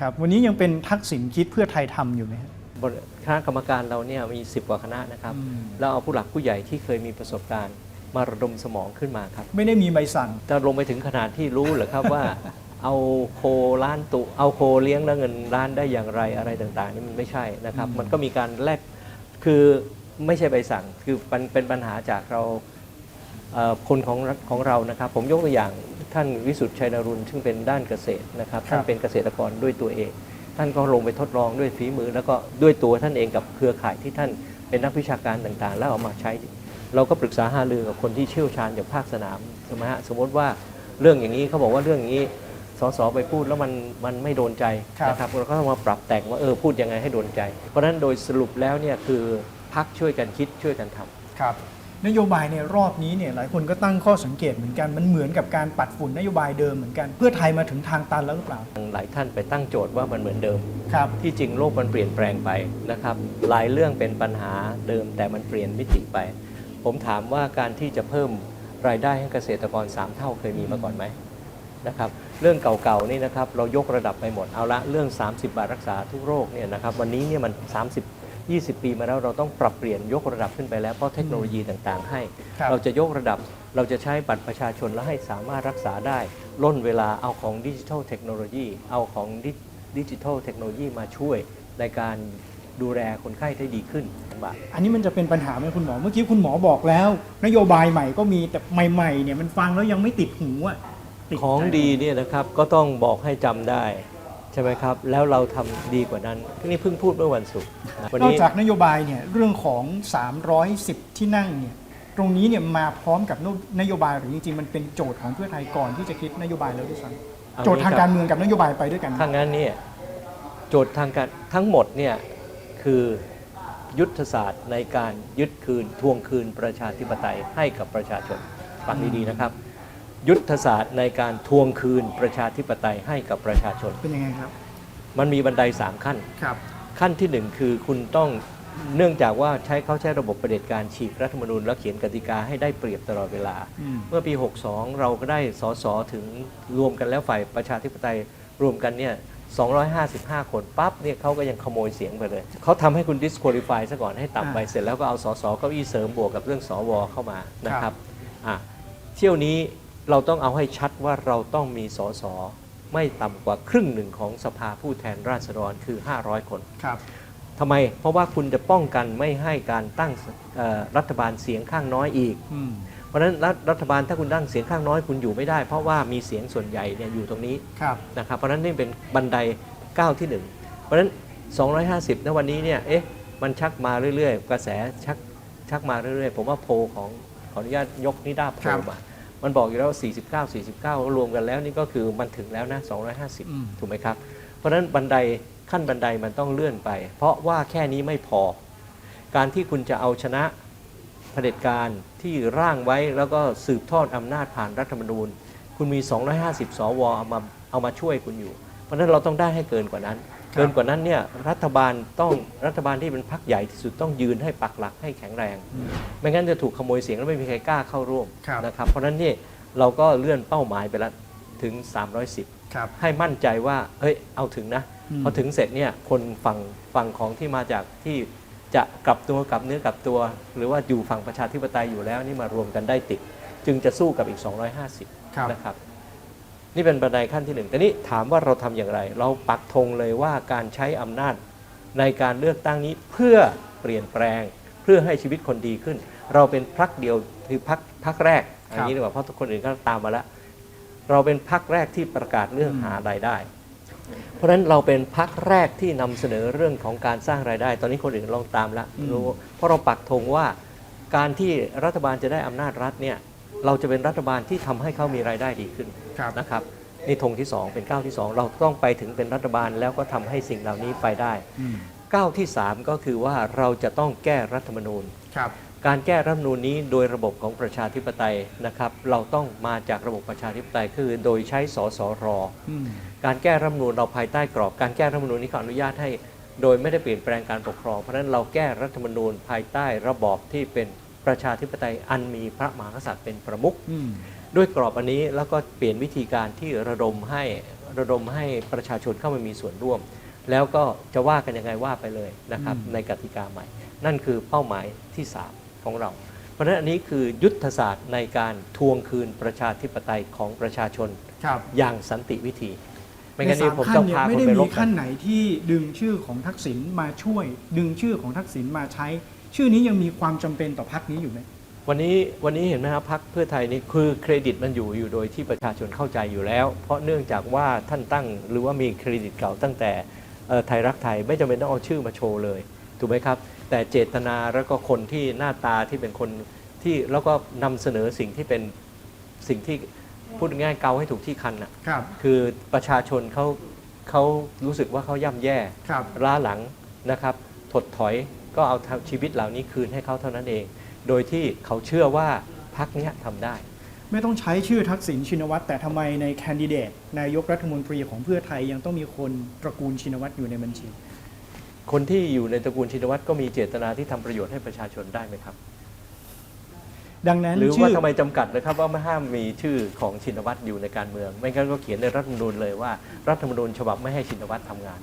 ครับวันนี้ยังเป็นทักษิณคิดเพื่อไทยทำอยู่ไหมครับบริคณะกรรมการเราเนี่ยมี 10 กว่าคณะนะครับอืมแล้วเอาผู้หลักผู้ใหญ่ที่เคยมีประสบการณ์ มาระดมสมองขึ้นมาครับ ไม่ได้มีใบสั่งจะลงไปถึงขนาดที่รู้เหรือครับว่า เอาโคล้านตุเอาโคเลี้ยงแล้วเงินล้านได้อย่างไรอะไรต่างๆนี่มันไม่ใช่นะครับอืมมันก็มีการแลกคือไม่ใช่ใบสั่ง คือมันเป็นปัญหาจากเราเอ่อคนของรัฐของเรานะครับ ผมยกตัวอย่าง ท่านวิสุทธิ์ชัยนรุณซึ่งเป็นด้านเกษตรนะครับท่านเป็นเกษตรกรด้วยตัวเอง ท่านก็ลงไปทดลองด้วยฝีมือ แล้วก็ด้วยตัวท่านเองกับเครือข่ายที่ท่านเป็นนักวิชาการต่างๆ แล้วเอามาใช้ เราก็ปรึกษาหารือกับคนที่เชี่ยวชาญจากภาคสนามใช่ไหมฮะสมมติว่าเรื่องอย่างนี้เขาบอกว่าเรื่องอย่างนี้สสไปพูดแล้วมันมันไม่โดนใจครับนะครับเราก็ต้องมาปรับแต่งว่าเออพูดยังไงให้โดนใจ เพราะฉะนั้นโดยสรุปแล้วเนี่ยคือพักช่วยกันคิดช่วยกันทำครับ นโยบายในรอบนี้เนี่ยหลายคนก็ตั้งข้อสังเกตเหมือนกันมันเหมือนกับการปัดฝุ่นนโยบายเดิมเหมือนกันเพื่อไทยมาถึงทางตันแล้วหรือเปล่า หลายท่านไปตั้งโจทย์ว่ามันเหมือนเดิม ครับ ที่จริงโลกมันเปลี่ยนแปลงไปนะครับหลายเรื่องเป็นปัญหาเดิมแต่มันเปลี่ยนมิติไป ผมถามว่าการที่จะเพิ่มรายได้ให้เกษตรกร 3 เท่าเคยมีมาก่อนไหมนะครับเรื่องเก่าๆนี่นะครับเรายกระดับไปหมดเอาละเรื่อง 30 บาทรักษาทุกโรคเนี่ยนะครับวันนี้เนี่ยมัน 30 20 ปีมาแล้วเราต้องปรับเปลี่ยนยกระดับขึ้นไปแล้วเพราะเทคโนโลยีต่างๆ ให้ ครับเราจะยกระดับเราจะใช้บัตรประชาชนแล้วให้สามารถรักษาได้ล่นเวลาเอาของดิจิทัลเทคโนโลยีเอาของดิจิทัลเทคโนโลยีมาช่วย ในการดูแลคนไข้ได้ดีขึ้นบาท อันนี้มันจะเป็นปัญหาไหมคุณหมอ เมื่อกี้คุณหมอบอกแล้ว นโยบายใหม่ก็มีแต่ใหม่ๆเนี่ยมันฟังแล้วยังไม่ติดหูอะติดใจของดีเนี่ยนะครับก็ต้องบอกให้จำได้ใช่ไหมครับ แล้วเราทำดีกว่านั้นนี่เพิ่งพูดเมื่อวันศุกร์นะวันนอกนี้จากนโยบายเนี่ยเรื่องของ 310 ที่นั่งเนี่ยตรงนี้เนี่ยมาพร้อมกับนโยบายหรือจริงๆมันเป็นโจทย์ของเพื่อไทยก่อนที่จะคิดนโยบายแล้วด้วยซ้ำโจทย์ทางการเมืองกับนโยบายไปด้วยกันถ้างั้นเนี่ยโจทย์ทางการทั้งหมดเนี่ยคือยุทธศาสตร์ในการยึดคืนทวงคืนประชาธิปไตยให้กับประชาชนฟังดีๆนะครับ ยุทธศาสตร์ในการทวงคืนประชาธิปไตยให้กับประชาชน เป็นยังไงครับ มันมีบันไดสามขั้น ครับ ขั้นที่หนึ่งคือคุณต้องเนื่องจากว่าใช้เขาใช้ระบบประเผด็จการฉีกรัฐธรรมนูญแล้วเขียนกติกาให้ได้เปรียบตลอดเวลา อืม เมื่อปี 62 เราก็ได้สสถึงรวมกันแล้วฝ่ายประชาธิปไตยรวมกันเนี่ย 255 คนปั๊บเนี่ยเขาก็ยังขโมยเสียงไปเลย เขาทำให้คุณ disqualify ซะก่อนให้ต่ำไปอ่าเสร็จแล้วก็เอาสสเก้าอี้เสริมบวกกับเรื่องสวเข้ามานะคครัรับบอะเที่ยวนี้ เราต้องเอาให้ชัดว่าเราต้องมีสสไม่ต่ำกว่าครึ่งหนึ่งของสภาผู้แทนราษฎรคือ 500 คนครับทำไม เพราะว่าคุณจะป้องกันไม่ให้การตั้งเอ่อรัฐบาลเสียงข้างน้อยอีกอืมเพราะฉะนั้นรัฐรัฐบาลถ้าคุณตั้งเสียงข้างน้อยคุณอยู่ไม่ได้ เพราะว่ามีเสียงส่วนใหญ่เนี่ยอยู่ตรงนี้ครับนะครับเพราะฉะนั้นนี่เป็นบันไดก้าวที่หนึ่งเพราะฉะนั้น 250ณวันนี้เนี่ยเอ๊ะมันชักมาเรื่อยๆ กระแสชักชักมาเรื่อยๆ ผมว่าโพลของขออนุญาตยกนิด้าโพลครับมา มันบอกอยู่แล้วว่า49 49 รวมกันแล้วนี่ก็คือมันถึงแล้วนะอืม250 ถูกไหมครับ เพราะฉะนั้นบันไดขั้นบันไดมันต้องเลื่อนไป เพราะว่าแค่นี้ไม่พอ การที่คุณจะเอาชนะเผด็จการที่ร่างไว้แล้วก็สืบทอดอำนาจผ่านรัฐธรรมนูญ คุณมี 250 สวเอามาเอามาช่วยคุณอยู่ เพราะฉะนั้นเราต้องได้ให้เกินกว่านั้นครับ เกินกว่านั้นเนี่ยรัฐบาลต้องรัฐบาลที่เป็นพรรคใหญ่ที่สุดต้องยืนให้ปักหลักให้แข็งแรงอืมไม่งั้นจะถูกขโมยเสียงแล้วไม่มีใครกล้าเข้าร่วมครับนะครับเพราะฉะนั้นเนี่ยเราก็เลื่อนเป้าหมายไปแล้วถึง 310ครับให้มั่นใจว่าเฮ้ยเอาถึงนะอืมพอถึงเสร็จเนี่ยคนฝั่งฝั่งของที่มาจากที่จะกลับตัวกลับเนื้อกลับตัว หรือว่าอยู่ฝั่งประชาธิปไตยอยู่แล้วนี่มารวมกันได้ติด จึงจะสู้กับอีก 250ครับนะครับ นี่เป็นบันไดขั้นที่หนึ่งแต่นี้ถามว่าเราทำอย่างไร เราปักธงเลยว่าการใช้อำนาจในการเลือกตั้งนี้เพื่อเปลี่ยนแปลง เพื่อให้ชีวิตคนดีขึ้น เราเป็นพักเดียวคือพักพักแรกอันนี้ดีกว่าเพราะทุกคนอื่นก็ตามมาแล้ว เราเป็นพักแรกที่ประกาศเรื่องอืมหารายได้ เพราะฉะนั้นเราเป็นพักแรกที่นำเสนอเรื่องของการสร้างรายได้ ตอนนี้คนอื่นลองตามแล้วรู้เพราะเราปักธงว่าการที่รัฐบาลจะได้อำนาจรัฐเนี่ย เราจะเป็นรัฐบาลที่ทำให้เขามีรายได้ดีขึ้นครับนะครับนี่ธงที่ 2 เป็นก้าวที่ 2 เราต้องไปถึงเป็นรัฐบาลแล้วก็ทำให้สิ่งเหล่านี้ไปได้อืมก้าวที่ 3 ก็คือว่าเราจะต้องแก้รัฐธรรมนูญครับการแก้รัฐธรรมนูญนี้โดยระบบของประชาธิปไตยนะครับ เราต้องมาจากระบบประชาธิปไตยคือโดยใช้สสรอืมการแก้รัฐธรรมนูญเราภายใต้กรอบ การแก้รัฐธรรมนูญนี้เขาอนุญาตให้ โดยไม่ได้เปลี่ยนแปลงการปกครอง เพราะฉะนั้นเราแก้รัฐธรรมนูญภายใต้ระบอบที่เป็น ประชาธิปไตยอันมีพระมหากษัตริย์เป็นประมุขอืมด้วยกรอบอันนี้แล้วก็เปลี่ยนวิธีการที่ระดมให้ระดมให้ประชาชนเข้ามามีส่วนร่วม แล้วก็จะว่ากันยังไงว่าไปเลยนะครับอืมในกติกาใหม่ นั่นคือเป้าหมายที่ 3 ของเรา เพราะฉะนั้นอันนี้คือยุทธศาสตร์ในการทวงคืนประชาธิปไตยของประชาชนครับอย่างสันติวิธีไม่ในงั้นนี่สามผมขั้ต้นองเนี่ยพาไม่คนได้ไปรมีบกัขั้นนไหนที่ดึงชื่อของทักษิณมาช่วย ดึงชื่อของทักษิณมาใช้ ชื่อนี้ยังมีความจำเป็นต่อพักนี้อยู่ไหมวันนี้วันนี้เห็นไหมครับพักเพื่อไทยนี่คือเครดิตมันอยู่อยู่โดยที่ประชาชนเข้าใจอยู่แล้ว เพราะเนื่องจากว่าท่านตั้งหรือว่ามีเครดิตเก่าตั้งแต่เอ่อไทยรักไทยไม่จำเป็นต้องเอาชื่อมาโชว์เลยถูกไหมครับ แต่เจตนาแล้วก็คนที่หน้าตาที่เป็นคนที่แล้วก็นำเสนอสิ่งที่เป็นสิ่งที่พูดง่ายๆเกาให้ถูกที่คันน่ะครับคือประชาชนเขาเขารู้สึกว่าเขาย่ำแย่ครับล้าหลังนะครับถดถอย ก็เอาชีวิตเหล่านี้คืนให้เขาเท่านั้นเอง โดยที่เขาเชื่อว่าพักเนี้ยทำได้ ไม่ต้องใช้ชื่อทักษิณชินวัตรแต่ทำไมในแคนดิเดตนายกรัฐมนตรีของเพื่อไทยยังต้องมีคนตระกูลชินวัตรอยู่ในบัญชี คนที่อยู่ในตระกูลชินวัตรก็มีเจตนาที่ทำประโยชน์ให้ประชาชนได้ไหมครับ ดังนั้นหรือชื่ว่าอทำไมจำกัดนะครับว่าไม่ห้ามมีชื่อของชินวัตรอยู่ในการเมือง ไม่งั้นก็เขียนในรัฐธรรมนูญเลยว่า รัฐธรรมนูญฉบับไม่ให้ชินวัตรทำงาน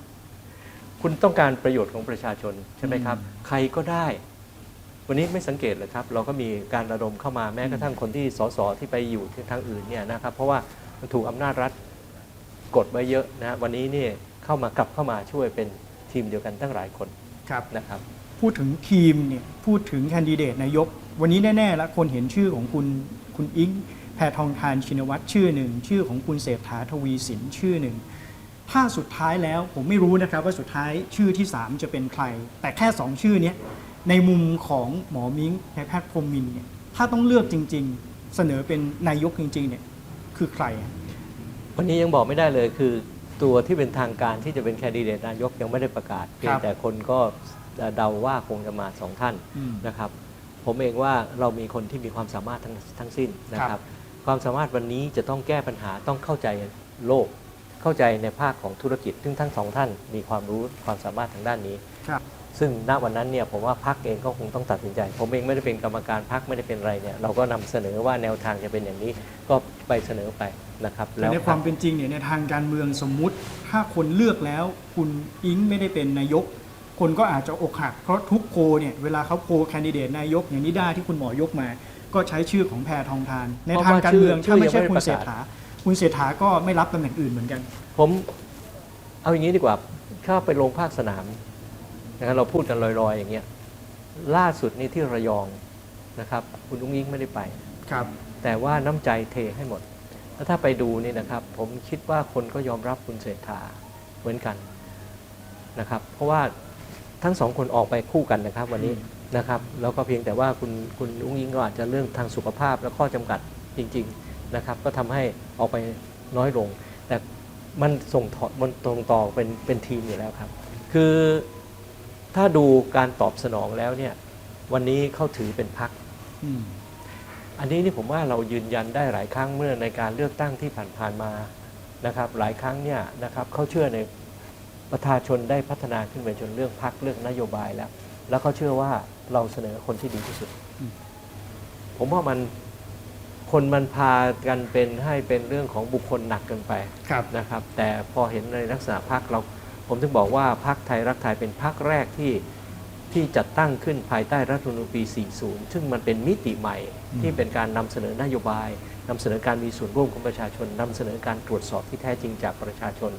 คุณต้องการประโยชน์ของประชาชนใช่ไหมครับ ใครก็ได้ วันนี้ไม่สังเกตเลยครับ เราก็มีการระดมเข้ามาแม้กระทั่งคนที่สสที่ไปอยู่ที่ทางอื่นเนี่ยนะครับ เพราะว่ามันถูกอำนาจรัฐกดไว้เยอะนะวันนี้เนี่ยเข้ามากลับเข้ามาช่วยเป็นทีมเดียวกันตั้งหลายคนครับนะครับ พูดถึงทีมเนี่ยพูดถึงแคนดิเดตนายก วันนี้แน่ๆแล้วคนเห็นชื่อของคุณคุณอิงแพทองทานชินวัตรชื่อหนึ่ง ชื่อของคุณเศรษฐาทวีสินชื่อหนึ่ง ถ้าสุดท้ายแล้วผมไม่รู้นะครับว่าสุดท้ายชื่อที่ 3 จะเป็นใคร แต่แค่ 2 ชื่อเนี้ยในมุมของหมอมิ้งนายแพทย์พรหมมินทร์เนี่ยถ้าต้องเลือกจริง ๆ เสนอเป็นนายกจริงๆเนี่ยคือใครอะวันนี้ยังบอกไม่ได้เลยคือตัวที่เป็นทางการที่จะเป็นแคนดิเดตนายกยังไม่ได้ประกาศเพียงแต่คนก็เดาว่าคงจะมาสองท่านอืมนะครับ ผมเองว่าเรามีคนที่มีความสามารถทั้งทั้งสิ้นนะคครัรับบความสามารถวันนี้จะต้องแก้ปัญหาต้องเข้าใจโลก เข้าใจในภาคของธุรกิจซึ่งทั้งสองท่านมีความรู้ความสามารถทางด้านนี้ ครับ ซึ่งณวันนั้นเนี่ยผมว่าพักเองก็คงต้องตัดสินใจ ผมเองไม่ได้เป็นกรรมการพักไม่ได้เป็นอะไรเนี่ยเราก็นำเสนอว่าแนวทางจะเป็นอย่างนี้ก็ไปเสนอไปนะครับแต่ในความเป็นจริงเนี่ยในทางการเมืองสมมุติ ถ้าคนเลือกแล้ว คุณอิงไม่ได้เป็นนายก คนก็อาจจะอกหักเพราะทุกโพลเนี่ยเวลาเขาโพลแคนดิเดตนายกอย่างนิด้าที่คุณหมอยกมา ก็ใช้ชื่อของแพทองทาน ในทางการเมืองถ้าไม่ใช่คุณเศรษฐา คุณเศรษฐาก็ไม่รับตำแหน่งอื่นเหมือนกัน ผมเอาอย่างนี้ดีกว่าเข้าไปลงภาคสนามนะครับเราพูดกันลอยๆ อย่างเงี้ยล่าสุดนี่ที่ระยองนะครับ คุณอุ้งอิงไม่ได้ไป ครับ แต่ว่าน้ำใจเทให้หมด แล้วถ้าไปดูนี่นะครับ ผมคิดว่าคนก็ยอมรับคุณเศรษฐาเหมือนกันนะครับ เพราะว่าทั้งสองคนออกไปคู่กันนะครับ วันนี้นะครับ แล้วก็เพียงแต่ว่าคุณคุณอุ้งอิงก็อาจจะเรื่องทางสุขภาพและข้อจำกัดจริง ๆ นะครับ ก็ทำให้ออกไปน้อยลง แต่มันส่งถอดมันตรงต่อเป็นเป็นทีมอยู่แล้วครับ คือถ้าดูการตอบสนองแล้วเนี่ยวันนี้เขาถือเป็นพักอืมอันนี้นี่ผมว่าเรายืนยันได้หลายครั้งเมื่อในการเลือกตั้งที่ผ่านๆมานะครับ หลายครั้งเนี่ยนะครับเขาเชื่อในประชาชนได้พัฒนาขึ้นไปจนเรื่องพักเรื่องนโยบายแล้ว แล้วเขาเชื่อว่าเราเสนอคนที่ดีที่สุดอืมผมว่ามัน คนมันพากันเป็นให้เป็นเรื่องของบุคคลหนักเกินไปครับ นะครับ แต่พอเห็นในลักษณะพักเรา ผมถึงบอกว่าพักไทยรักไทยเป็นพักแรกที่ที่จัดตั้งขึ้นภายใต้รัฐธรรมนูญปี 40 ซึ่งมันเป็นมิติใหม่อืมที่เป็นการนำเสนอนโยบายนำเสนอการมีส่วนร่วมของประชาชนนำเสนอการตรวจสอบที่แท้จริงจากประชาชน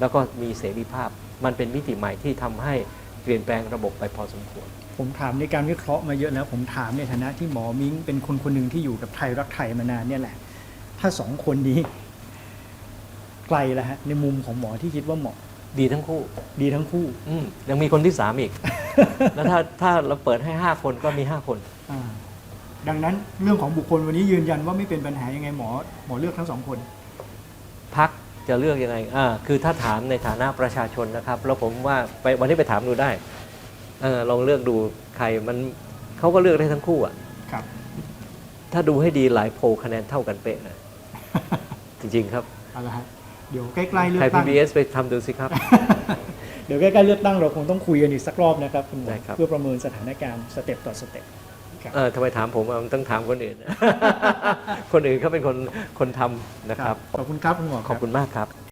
แล้วก็มีเสรีภาพ มันเป็นมิติใหม่ที่ทำให้เปลี่ยนแปลงระบบไปพอสมควร ผมถามในการวิเคราะห์มาเยอะแล้ว ผมถามในฐานะที่หมอมิ้งเป็นคนคนหนึ่งที่อยู่กับไทยรักไทยมานานเนี่ยแหละ ถ้าสองคนนี้ไกลแล้วฮะในมุมของหมอที่คิดว่าเหมาะดีทั้งคู่ ดีทั้งคู่ อืมยังมีคนที่สามอีก แล้วถ้าถ้าเราเปิดให้5คนก็มี5คน อ่าดังนั้นเรื่องของบุคคลวันนี้ยืนยันว่าไม่เป็นปัญหายังไงหมอหมอเลือกทั้งสองคน พักจะเลือกยังไงอ่าคือถ้าถามในฐานะประชาชนนะครับ แล้วผมว่าไปวันนี้ไปถามดูได้ เออลองเลือกดูใครมันเขาก็เลือกได้ทั้งคู่อะครับ ถ้าดูให้ดีหลายโพลคะแนนเท่ากันเป๊ะนะจริงๆครับเอาละฮะเดี๋ยวใกล้ๆเลือไทยกตั้ง PBS ไปทำดูสิครับ เดี๋ยวใกล้ๆเลือกตั้งเราคงต้องคุยกันอีกสักรอบนะครับคุณหมอได้ครับ เพื่อประเมินสถานการณ์สเต็ปต่อสเต็ปครับเออทำไมถามผมอะมันต้องถามคนอื่น คนอื่นเขาเป็นคนคนทำนะครับ ขอบคุณครับคุณหมอขอบคุณมากครับ